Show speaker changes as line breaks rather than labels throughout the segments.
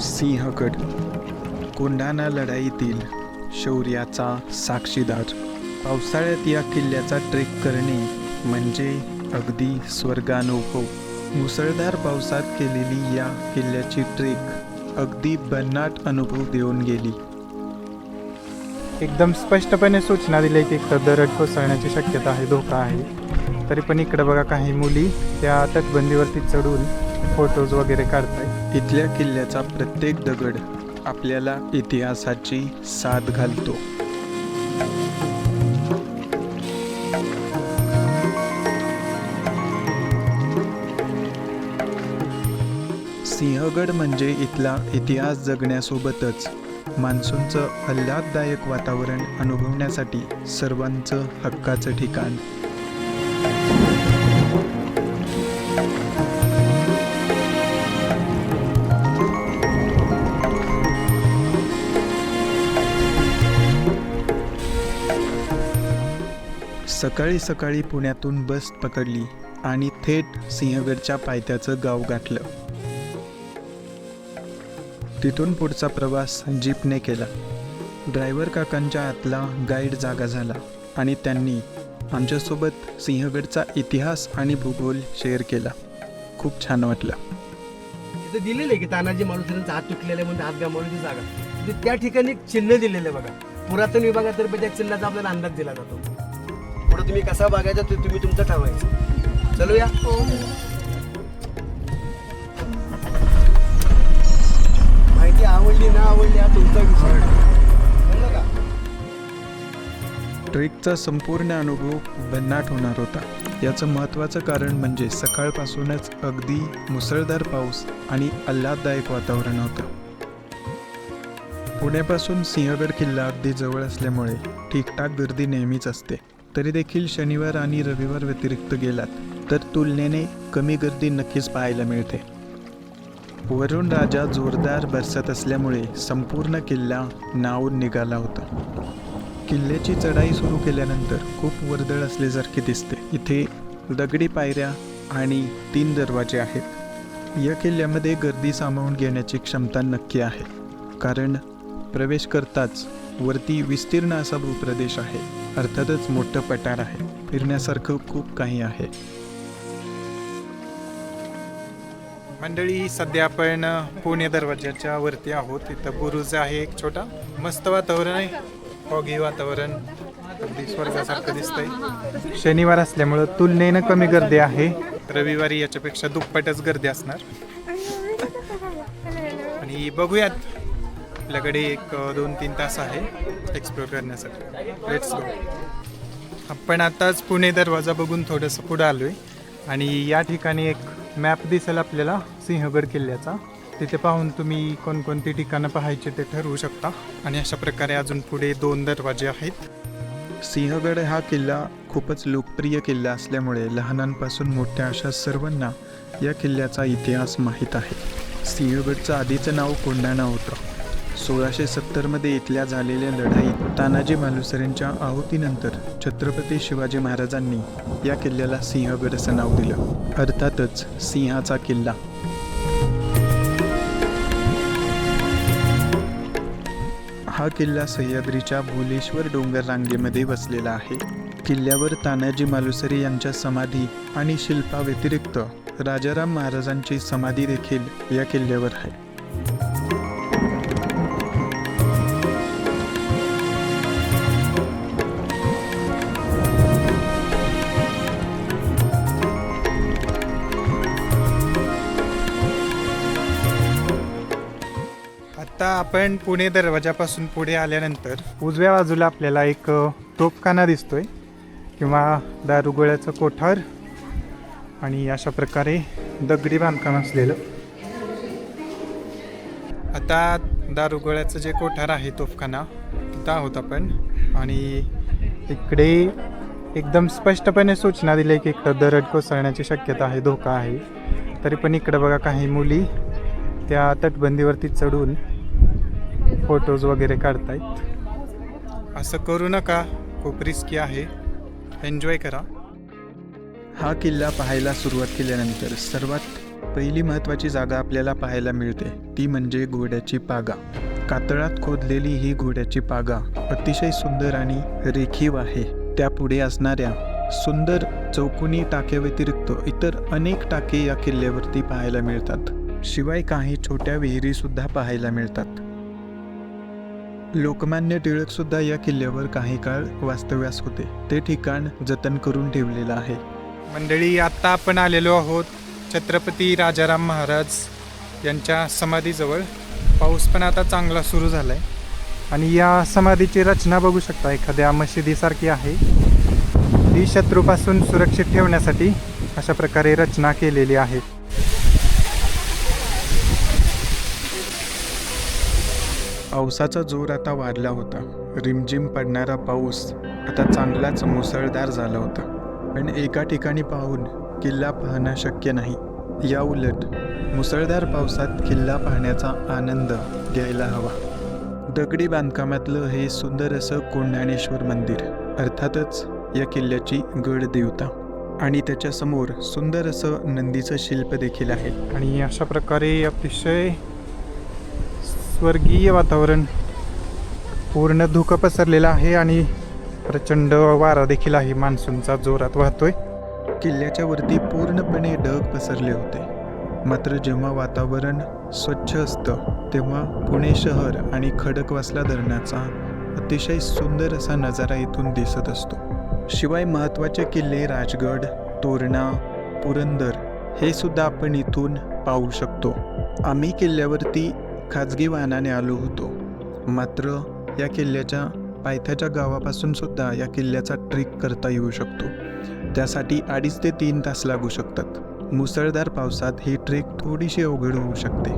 सिंहगड कोंढाणा लढाईतील शौर्याचा साक्षीदार. पावसाळ्यात या किल्ल्याचा ट्रेक करणे म्हणजे अगदी स्वर्गानुभव. मुसळधार पावसात केलेली या किल्ल्याची ट्रेक अगदी भन्नाट अनुभव देऊन गेली.
एकदम स्पष्टपणे सूचना दिली की इकडं दरड कोसळण्याची शक्यता आहे धोका आहे. तरी पण इकडं बघा काही मुली त्या तटबंदीवरती चढून फोटोज वगैरे काढताय
इथल्या किल्ल्याचा प्रत्येक दगड आपल्याला इतिहासाची साथ घालतो. सिंहगड म्हणजे इथला इतिहास जगण्यासोबतच मान्सूनचं आल्हाददायक वातावरण अनुभवण्यासाठी सर्वांचं हक्काचं ठिकाण. सकाळी सकाळी पुण्यातून बस पकडली आणि थेट सिंहगडच्या पायथ्याचं गाव गाठलं. तिथून पुढचा प्रवास जीपने केला. ड्रायव्हर काकांच्या आतला गाईड जागा झाला आणि त्यांनी आमच्यासोबत सिंहगडचा इतिहास आणि भूगोल शेअर केला. खूप छान वाटलं.
तिथं दिलेलं आहे की तानाजी मालुसरेंचा हात तुटलेला म्हणजे हात गमावण्याची जागा. त्या ठिकाणी चिन्ह दिलेलं आहे बघा. पुरातन विभागातर्फे त्या चिन्हाचा आपल्याला अंदाज दिला जातो. तुम्ही कसा बघायचा ते तुम्ही तुमचं ठरवायचं. चलूया. माहिती आवडली ना आवडली हा तुमचा विषय. कळलं का?
ट्रेकचा संपूर्ण अनुभव भन्नाट होणार होता. याचं महत्त्वाचं कारण म्हणजे सकाळपासूनच अगदी मुसळधार पाऊस आणि आल्हाददायक वातावरण होतं. पुण्यापासून सिंहगड किल्ला अगदी जवळ असल्यामुळे ठीकठाक गर्दी नेहमीच असते. तरी देखील शनिवार आणि रविवार व्यतिरिक्त गेलात तर तुलनेने कमी गर्दी नक्कीच पाहायला मिळते. वरुण राजा जोरदार बरसत असल्यामुळे संपूर्ण किल्ला नावून निघाला होता. किल्ल्याची चढाई सुरू केल्यानंतर खूप वर्दळ असल्यासारखे दिसते. इथे दगडी पायऱ्या आणि तीन दरवाजे आहेत. या किल्ल्यामध्ये गर्दी सामावून घेण्याची क्षमता नक्की आहे कारण प्रवेश करताच वरती विस्तीर्ण असा भूप्रदेश आहे. अर्थातच मोठं पठार आहे. फिरण्यासारखं खूप काही आहे.
मंडळी सध्या आपण पुणे दरवाजाच्या वरती आहोत. इथं बुरुज आहे एक छोटा. मस्त वातावरण आहे. फॉगी वातावरण. अगदी स्वर्गासारखं दिसतंय. शनिवार असल्यामुळं तुलनेनं कमी गर्दी आहे. रविवारी याच्यापेक्षा दुप्पटच गर्दी असणार. आणि बघूयात. आपल्याकडे एक दोन तीन तास आहे एक्सप्लोर करण्यासाठी. लेट्स गो आपण आताच पुणे दरवाजा बघून थोडंसं पुढं आलो आहे आणि या ठिकाणी एक मॅप दिसेल आपल्याला सिंहगड किल्ल्याचा. तिथे पाहून तुम्ही कोणकोणती ठिकाणं पाहायची ते ठरवू शकता. आणि अशा प्रकारे अजून पुढे दोन दरवाजे आहेत.
सिंहगड हा किल्ला खूपच लोकप्रिय किल्ला असल्यामुळे लहानांपासून मोठ्या अशा सर्वांना या किल्ल्याचा इतिहास माहीत आहे. सिंहगडचं आधीचं नाव कोंढाणा होतं. सोळाशे सत्तरमध्ये इथल्या झालेल्या लढाईत तानाजी मालुसरेंच्या आहुतीनंतर छत्रपती शिवाजी महाराजांनी या किल्ल्याला सिंहगड असं नाव दिलं. अर्थातच सिंहाचा किल्ला. हा किल्ला सह्याद्रीच्या भुलेश्वर डोंगर रांगेमध्ये वसलेला आहे. किल्ल्यावर तानाजी मालुसरे यांच्या समाधी आणि शिल्पाव्यतिरिक्त राजाराम महाराजांची समाधी देखील या किल्ल्यावर आहे.
आपण पुणे दरवाजापासून पुढे आल्यानंतर उजव्या बाजूला आपल्याला एक तोपखाना दिसतोय किंवा दारुगोळ्याचं कोठार आणि अशा प्रकारे दगडी बांधकाम असलेलं. आता दारुगोळ्याचं जे कोठार आहे तोफखाना तिथं आहोत आपण. आणि इकडे एकदम स्पष्टपणे सूचना दिली आहे की इकडं दरड कोसळण्याची शक्यता आहे धोका आहे. तरी पण इकडं बघा काही मुली त्या तटबंदीवरती चढून फोटोज वगैरे काढतायत. असं करू नका. खूप रिस्की आहे. एन्जॉय करा.
हा किल्ला पाहायला सुरुवात केल्यानंतर सर्वात पहिली महत्त्वाची जागा आपल्याला पाहायला मिळते. ती म्हणजे घोड्याची पागा. कातळात खोदलेली ही घोड्याची पागा अतिशय सुंदर आणि रेखीव आहे. त्यापुढे असणाऱ्या सुंदर चौकोनी टाक्याव्यतिरिक्त इतर अनेक टाके या किल्ल्यावरती पाहायला मिळतात. शिवाय काही छोट्या विहिरी सुद्धा पाहायला मिळतात. लोकमान्य टिळक सुद्धा या किल्ल्यावर काही काळ वास्तव्यास होते. ते ठिकाण जतन करून ठेवलेलं आहे.
मंडळी आत्ता आपण आलेलो आहोत छत्रपती राजाराम महाराज यांच्या समाधीजवळ. पाऊस पण आता चांगला सुरू झाला आहे आणि या समाधीची रचना बघू शकता एखाद्या मशिदीसारखी आहे. ती शत्रूपासून सुरक्षित ठेवण्यासाठी अशा प्रकारे रचना केलेली आहे.
पावसाचा जोर आता वाढला होता. रिमझिम पडणारा पाऊस आता चांगलाच मुसळधार झाला होता. पण एका ठिकाणी पाहून किल्ला पाहणं शक्य नाही. या उलट मुसळधार पावसात किल्ला पाहण्याचा आनंद घ्यायला हवा. दगडी बांधकामातलं हे सुंदर असं कोंढाणेश्वर मंदिर अर्थातच या किल्ल्याची गड देवता. आणि त्याच्यासमोर सुंदर असं नंदीचं शिल्प देखील आहे.
आणि अशा प्रकारे अतिशय स्वर्गीय वातावरण. पूर्ण धुकं पसरलेलं आहे आणि प्रचंड वारा देखील आहे. मान्सूनचा जोरात वाहतोय.
किल्ल्याच्या वरती पूर्णपणे ढग पसरले होते. मात्र जेव्हा वातावरण स्वच्छ असतं तेव्हा पुणे शहर आणि खडकवासला धरणाचा अतिशय सुंदर असा नजारा इथून दिसत असतो. शिवाय महत्त्वाचे किल्ले राजगड तोरणा पुरंदर हे सुद्धा आपण इथून पाहू शकतो. आम्ही किल्ल्यावरती खाजगी वाहनाने आलो होतो. मात्र या किल्ल्याच्या पायथ्याच्या गावापासून सुद्धा या किल्ल्याचा ट्रेक करता येऊ शकतो. त्यासाठी अडीच ते तीन तास लागू शकतात. मुसळधार पावसात ही ट्रेक थोडीशी अवघड होऊ शकते.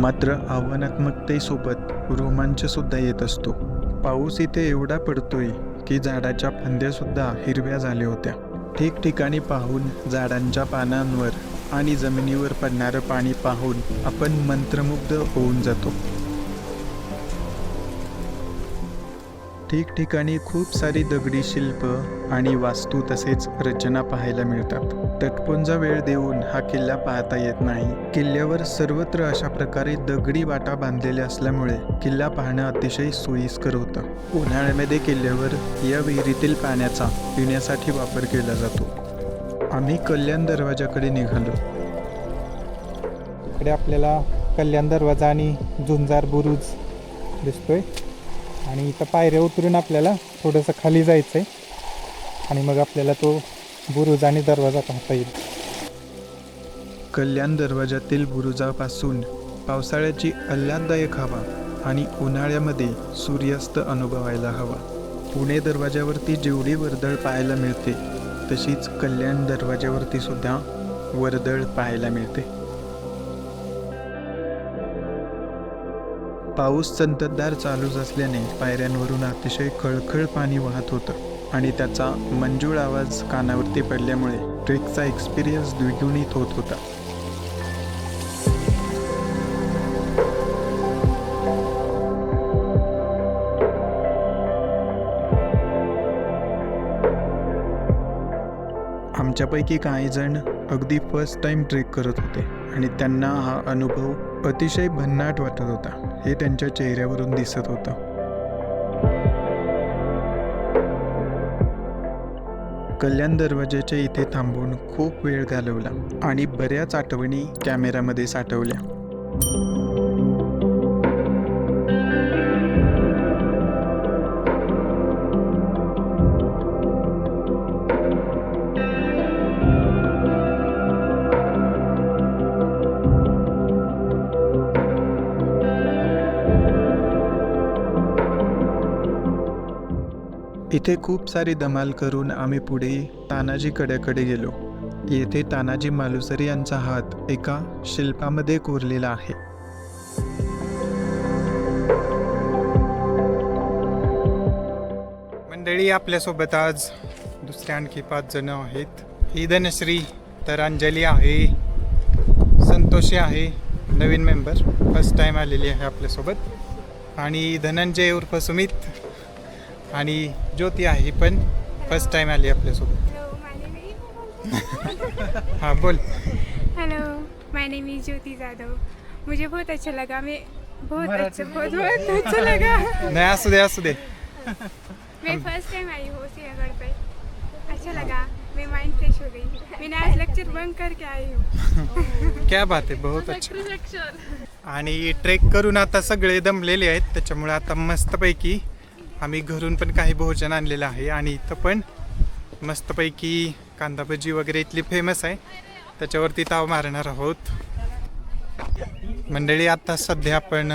मात्र आव्हानात्मकतेसोबत रोमांचसुद्धा येत असतो. पाऊस इथे एवढा पडतोय की झाडाच्या फांद्यासुद्धा हिरव्या झाल्या होत्या. ठिकठिकाणी पाहून झाडांच्या पानांवर आणि जमिनीवर पडणारं पाणी पाहून आपण मंत्रमुग्ध होऊन जातो. ठिकठिकाणी खूप सारी दगडी शिल्प आणि वास्तू तसेच रचना पाहायला मिळतात. तटपुंजा वेळ देऊन हा किल्ला पाहता येत नाही. किल्ल्यावर सर्वत्र अशा प्रकारे दगडी वाटा बांधलेल्या असल्यामुळे किल्ला पाहणं अतिशय सोयीस्कर होतं. उन्हाळ्यामध्ये किल्ल्यावर या विहिरीतील पाण्याचा पिण्यासाठी वापर केला जातो. आम्ही कल्याण दरवाजाकडे निघालो.
इकडे आपल्याला कल्याण दरवाजा आणि झुंजार बुरुज दिसतोय. आणि इथं पायऱ्या उतरून आपल्याला थोडंसं खाली जायचं आहे आणि मग आपल्याला तो बुरुज आणि दरवाजा पाहता येईल.
कल्याण दरवाजातील बुरुजापासून पावसाळ्याची आल्हाददायक हवा आणि उन्हाळ्यामध्ये सूर्यास्त अनुभवायला हवा. पुणे दरवाजावरती जेवढी वर्दळ पाहायला मिळते तशीच कल्याण दरवाज्यावरती सुद्धा वर्दळ पाहायला मिळते. पाऊस संततधार चालूच असल्याने पायऱ्यांवरून अतिशय खळखळ पाणी वाहत होतं आणि त्याचा मंजूळ आवाज कानावरती पडल्यामुळे ट्रेकचा एक्सपिरियन्स द्विगुणित होत होता. आमच्यापैकी काही जण अगदी फर्स्ट टाइम ट्रेक करत होते आणि त्यांना हा अनुभव अतिशय भन्नाट वाटत होता. हे त्यांच्या चेहऱ्यावरून दिसत होतं. कल्याण दरवाज्याच्या इथे थांबून खूप वेळ घालवला आणि बऱ्याच आठवणी कॅमेऱ्यामध्ये साठवल्या. इथे खूप सारी धमाल करून आम्ही पुढे तानाजी कड्याकडे गेलो. येथे तानाजी मालुसरे यांचा हात एका शिल्पामध्ये कोरलेला आहे.
मंडळी आपल्यासोबत आज दुसरे आणखी पाच जण आहेत. ही धनश्री तर अंजली आहे संतोषी आहे नवीन मेंबर फर्स्ट टाईम आलेली आहे आपल्यासोबत. आणि धनंजय उर्फ सुमित आणि ज्योती आहे ही पण फर्स्ट टाईम आली आपल्यासोबत. हां बोल.
Hello my name is Jyoti Jadhav मुझे बहुत अच्छा लगा मैं बहुत अच्छा बहुत बहुत अच्छा लगा.
नाही असू दे असू दे.
मैं फर्स्ट टाइम आई हूँ सिंहगढ़ पे. अच्छा लगा मैं माइंड फ्रेश हो गई. मैंने आज लेक्चर बंक करके आई हूँ.
क्या बात आहे बहुत अच्छा. आणि ट्रेक करून आता सगळे दमलेले आहेत त्याच्यामुळे आता मस्तपैकी आम्ही घरून पण काही भोजन आणलेलं आहे आणि इथं पण मस्तपैकी कांदा भजी वगैरे इथली फेमस आहे. त्याच्यावरती ताव मारणार आहोत. मंडळी आता सध्या आपण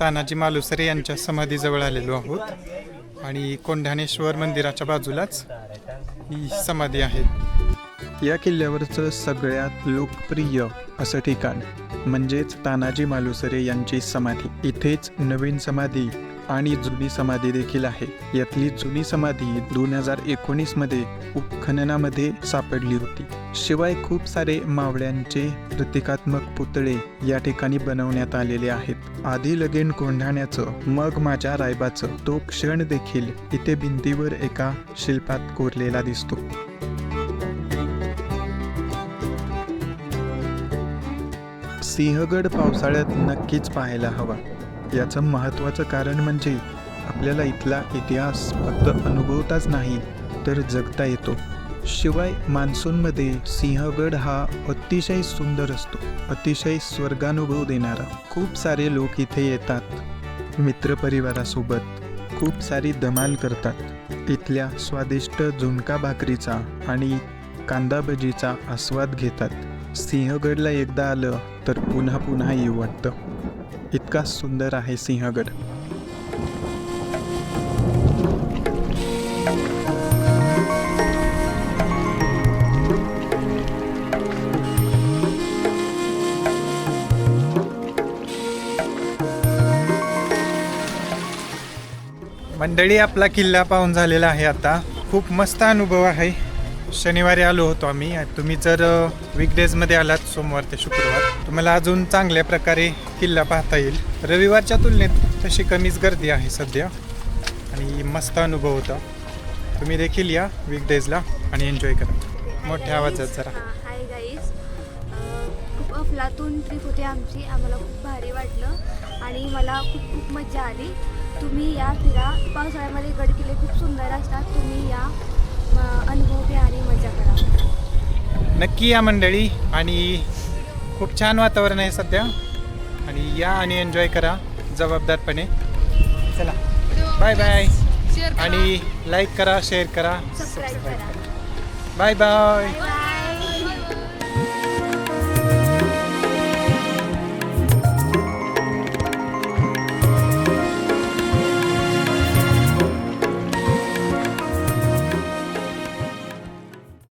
तानाजी मालुसरे यांच्या समाधीजवळ आलेलो आहोत. आणि कोंढाणेश्वर मंदिराच्या बाजूलाच ही समाधी आहे.
या किल्ल्यावरचं सगळ्यात लोकप्रिय असं ठिकाण म्हणजेच तानाजी मालुसरे यांची समाधी. इथेच नवीन समाधी आणि जुनी समाधी देखील आहे. यातली जुनी समाधी दोन हजार एकोणीसमध्ये उत्खननामध्ये सापडली होती. शिवाय खूप सारे मावळ्यांचे प्रतिकात्मक पुतळे या ठिकाणी बनवण्यात आलेले आहेत. आधी लगेन कोंढाण्याचं मग माझ्या रायबाचं तो क्षण देखील इथे भिंतीवर एका शिल्पात कोरलेला दिसतो. सिंहगड पावसाळ्यात नक्कीच पाहायला हवा. याचं महत्त्वाचं कारण म्हणजे आपल्याला इथला इतिहास फक्त अनुभवताच नाही तर जगता येतो. शिवाय मान्सूनमध्ये सिंहगड हा अतिशय सुंदर असतो अतिशय स्वर्गानुभव देणारा. खूप सारे लोक इथे येतात मित्रपरिवारासोबत. खूप सारी धमाल करतात. इथल्या स्वादिष्ट झुणका भाकरीचा आणि कांदा भजीचा आस्वाद घेतात. सिंहगडला एकदा आलं तर पुन्हा पुन्हा येऊ वाटतं. इतका सुंदर आहे सिंहगड.
मंडळी आपला किल्ला पाहून झालेला आहे आता. खूप मस्त अनुभव आहे. शनिवारी आलो होतो आम्ही. तुम्ही जर वीकडेजमध्ये आलात सोमवार ते शुक्रवार तुम्हाला अजून चांगल्या प्रकारे किल्ला पाहता येईल. रविवारच्या तुलनेत तशी कमीच गर्दी आहे सध्या. आणि मस्त अनुभव होता. तुम्ही देखील या वीकडेजला आणि एन्जॉय करा. मोठ्या आवाजात जरा.
हाय गाईज खूप अफलातून ट्रिप होती आमची. आम्हाला खूप भारी वाटलं. आणि मला खूप खूप मजा आली. तुम्ही या फिरा. पावसाळ्यामध्ये गडकिल्ले खूप सुंदर असतात. तुम्ही या. अनुभव घ्या आणि मजा करा.
नक्की या मंडळी. आणि खूप छान वातावरण आहे सध्या. आणि या आणि एन्जॉय करा जबाबदारपणे. चला. बाय बाय आणि लाईक करा शेअर करा.
सबस्क्राईब करा.
Bye bye
bye